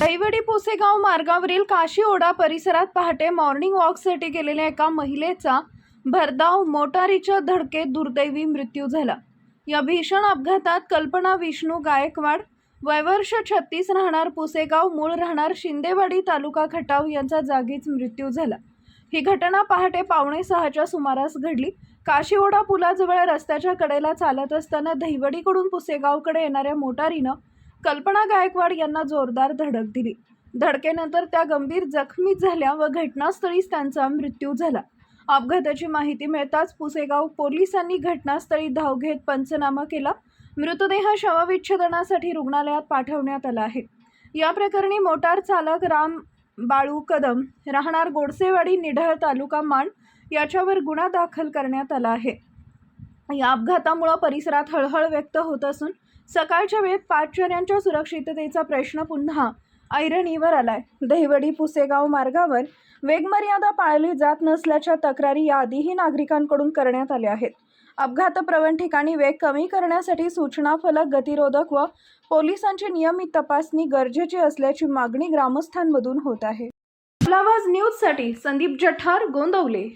दैवडी पुसेगाव मार्गावरील काशी ओढा परिसरात पहाटे मॉर्निंग वॉकसाठी गेलेल्या एका महिलेचा भरधाव मोटारीच्या धडकेत दुर्दैवी मृत्यू झाला. या भीषण अपघातात कल्पना विष्णू गायकवाड वयवर्ष छत्तीस राहणार पुसेगाव मूळ राहणार शिंदेवाडी तालुका खटाव यांचा जागीच मृत्यू झाला. ही घटना पहाटे पावणे सहाच्या सुमारास घडली. काशीओढा पुलाजवळ रस्त्याच्या कडेला चालत असताना दहिवडीकडून पुसेगावकडे येणाऱ्या मोटारीनं कल्पना गायकवाड यांना जोरदार धडक दिली. धडकेनंतर त्या गंभीर जखमी झाल्या व घटनास्थळीच त्यांचा मृत्यू झाला. अपघाताची माहिती मिळताच पुसेगाव पोलिसांनी घटनास्थळी धाव घेत पंचनामा केला. मृतदेह शवविच्छेदनासाठी रुग्णालयात पाठवण्यात आला आहे. या प्रकरणी मोटार चालक राम बाळू कदम राहणार गोडसेवाडी निढळ तालुका मांड याच्यावर गुन्हा दाखल करण्यात आला आहे. या अपघातामुळं परिसरात हळहळ व्यक्त होत असून सकाळच्या वेळेत पादचाऱ्यांच्या सुरक्षिततेचा प्रश्न पुन्हा ऐरणीवर आलाय. दहिवडी पुसेगाव मार्गावर वेगमर्यादा पाळली जात नसल्याच्या तक्रारी याआधीही नागरिकांकडून करण्यात आल्या आहेत. अपघातप्रवण ठिकाणी वेग कमी करण्यासाठी सूचना फलक गतिरोधक व पोलिसांची नियमित तपासणी गरजेची असल्याची मागणी ग्रामस्थांमधून होत आहे. आवाज न्यूजसाठी संदीप जठार गोंदवले.